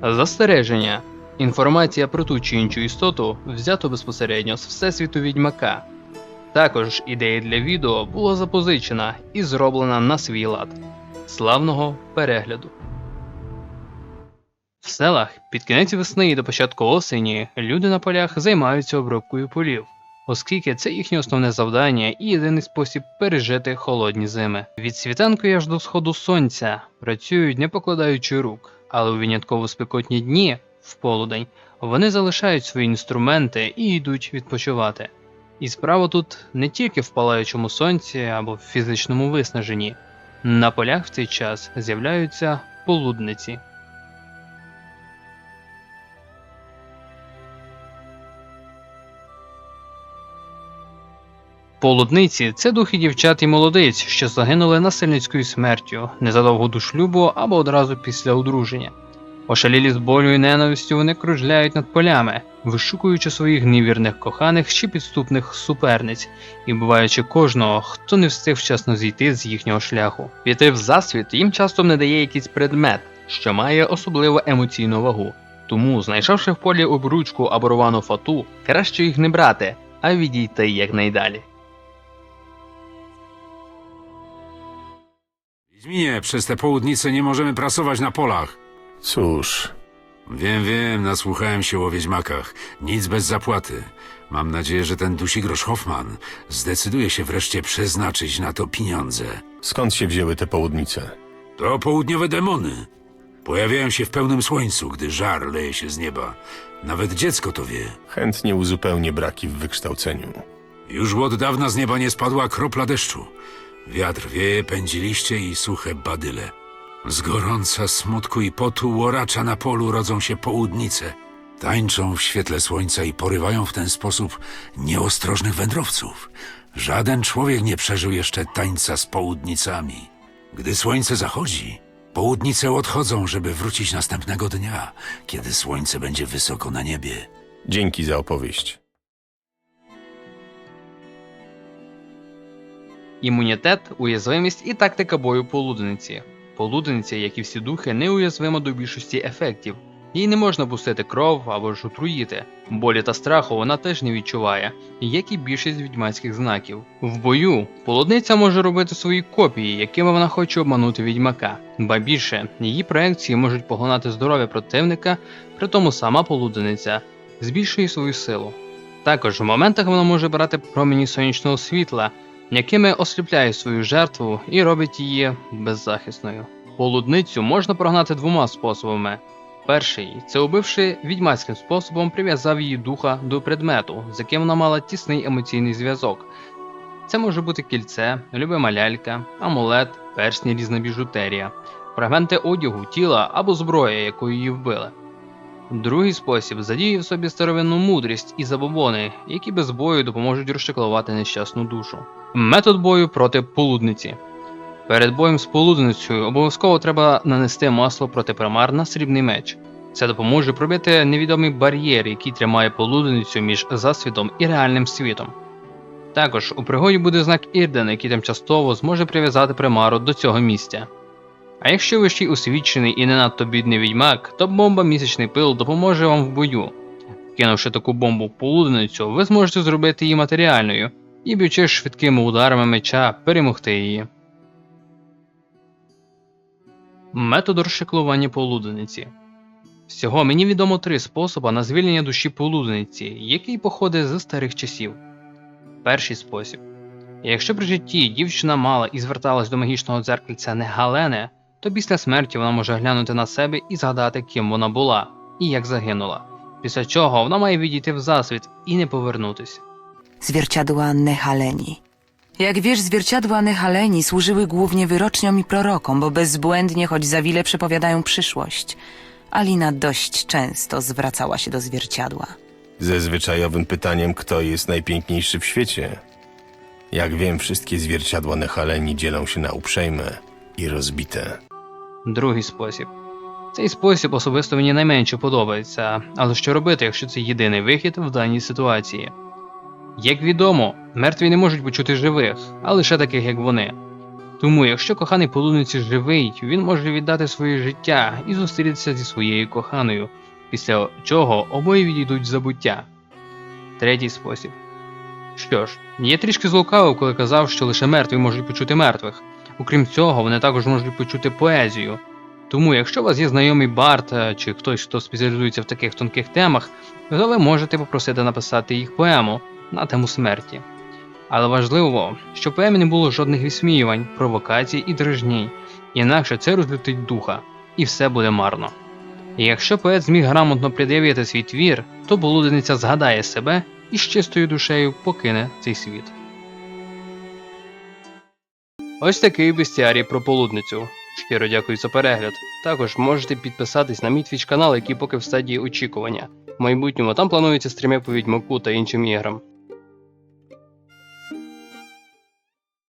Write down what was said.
Застереження. Інформація про ту чи іншу істоту взято безпосередньо з Всесвіту Відьмака. Також ідея для відео була запозичена і зроблена на свій лад. Славного перегляду. В селах під кінець весни і до початку осені люди на полях займаються обробкою полів, оскільки це їхнє основне завдання і єдиний спосіб пережити холодні зими. Від світанку аж до сходу сонця працюють не покладаючи рук, але у винятково спекотні дні, в полудень, вони залишають свої інструменти і йдуть відпочивати. І справа тут не тільки в палаючому сонці або в фізичному виснаженні. На полях в цей час з'являються полудниці. Полудниці це духи дівчат і молодиць, що загинули насильницькою смертю незадовго до шлюбу або одразу після одруження. Ошалілі з болю і ненавистю вони кружляють над полями, вишукуючи своїх невірних коханих чи підступних суперниць, і буваючи кожного, хто не встиг вчасно зійти з їхнього шляху. Піти в засвіт їм часто не дає якийсь предмет, що має особливу емоційну вагу. Тому, знайшовши в полі обручку або рвану фату, краще їх не брати, а відійти якнайдалі. Wiedźminie, przez te południce nie możemy prasować na polach. Cóż, Wiem, wiem, nasłuchałem się o wiedźmakach. Nic bez zapłaty. Mam nadzieję, że ten dusigrosz Hoffman zdecyduje się wreszcie przeznaczyć na to pieniądze. skąd się wzięły te południce? To południowe demony. Pojawiają się w pełnym słońcu, gdy żar leje się z nieba. Nawet dziecko to wie. Chętnie uzupełnię braki w wykształceniu. Już od dawna z nieba nie spadła kropla deszczu. Wiatr wieje, pędzi liście i suche badyle. Z gorąca smutku i potu łoracza na polu rodzą się południce. Tańczą w świetle słońca i porywają w ten sposób nieostrożnych wędrowców. Żaden człowiek nie przeżył jeszcze tańca z południcami. Gdy słońce zachodzi, południce odchodzą, żeby wrócić następnego dnia, kiedy słońce będzie wysoko na niebie. Dzięki za opowieść. Імунітет, уязвимість і тактика бою полуденниці. Полуденниця, як і всі духи, неуязвима до більшості ефектів. Їй не можна пустити кров або ж отруїти. Болі та страху вона теж не відчуває, як і більшість відьмацьких знаків. В бою полудниця може робити свої копії, якими вона хоче обманути відьмака. Ба більше, її проекції можуть поглинати здоров'я противника, при тому сама полуденниця збільшує свою силу. Також в моментах вона може брати промені сонячного світла, якими осліпляє свою жертву і робить її беззахисною. Полудницю можна прогнати двома способами. Перший це убивши відьмацьким способом прив'язав її духа до предмету, з яким вона мала тісний емоційний зв'язок. Це може бути кільце, любима лялька, амулет, персні різна біжутерія, фрагменти одягу, тіла або зброя, якою її вбили. Другий спосіб задіє в собі старовинну мудрість і забобони, які без бою допоможуть розчеклувати нещасну душу. Метод бою проти полудниці. Перед боєм з полудницею обов'язково треба нанести масло проти примар на срібний меч. Це допоможе пробити невідомий бар'єр, який тримає полудницю між засвітом і реальним світом. Також у пригоді буде знак Ірден, який тимчасово зможе прив'язати примару до цього місця. А якщо ви ще й освічений і не надто бідний відьмак, то бомба місячний пил допоможе вам в бою. Кинувши таку бомбу в полудницю, ви зможете зробити її матеріальною і б'ючи швидкими ударами меча перемогти її. Метод розшиклування полудениці. Всього мені відомо три способи на звільнення душі полудениці, який походить з старих часів. Перший спосіб. Якщо при житті дівчина мала і зверталась до магічного дзеркальця не Галени, то після смерті вона може глянути на себе і згадати, ким вона була і як загинула. Після чого вона має відійти в засвіт і не повернутися. Zwierciadła Nehaleni. Jak wiesz, zwierciadła Nehaleni służyły głównie wyroczniom i prorokom, bo bezbłędnie, choć za wile przepowiadają przyszłość. Alina dość często zwracała się do zwierciadła. Ze zwyczajowym pytaniem, kto jest najpiękniejszy w świecie. Jak wiem, wszystkie zwierciadła Nehaleni dzielą się na uprzejme i rozbite. Другий спосіб. Цей спосіб особисто мені найменше подобається, але що робити, якщо це єдиний вихід в даній ситуації? Як відомо, мертві не можуть почути живих, а лише таких, як вони. Тому, якщо коханий полудниці живий, він може віддати своє життя і зустрітися зі своєю коханою, після чого обоє відійдуть в забуття. Третій спосіб. Що ж, я трішки злукавив, коли казав, що лише мертві можуть почути мертвих. Окрім цього, вони також можуть почути поезію. Тому, якщо у вас є знайомий бард е, чи хтось, хто спеціалізується в таких тонких темах, то ви можете попросити написати їх поему на тему смерті. Але важливо, щоб поемі не було жодних відсміювань, провокацій і дражній, інакше це розлютить духа, і все буде марно. І якщо поет зміг грамотно пред'явити свій твір, то полуденниця згадає себе і з чистою душею покине цей світ. Ось такий бестіарій про полудницю. Щиро дякую за перегляд. Також можете підписатись на мій твіч канал, який поки в стадії очікування. В майбутньому там планується стріми по відьмаку та іншим іграм.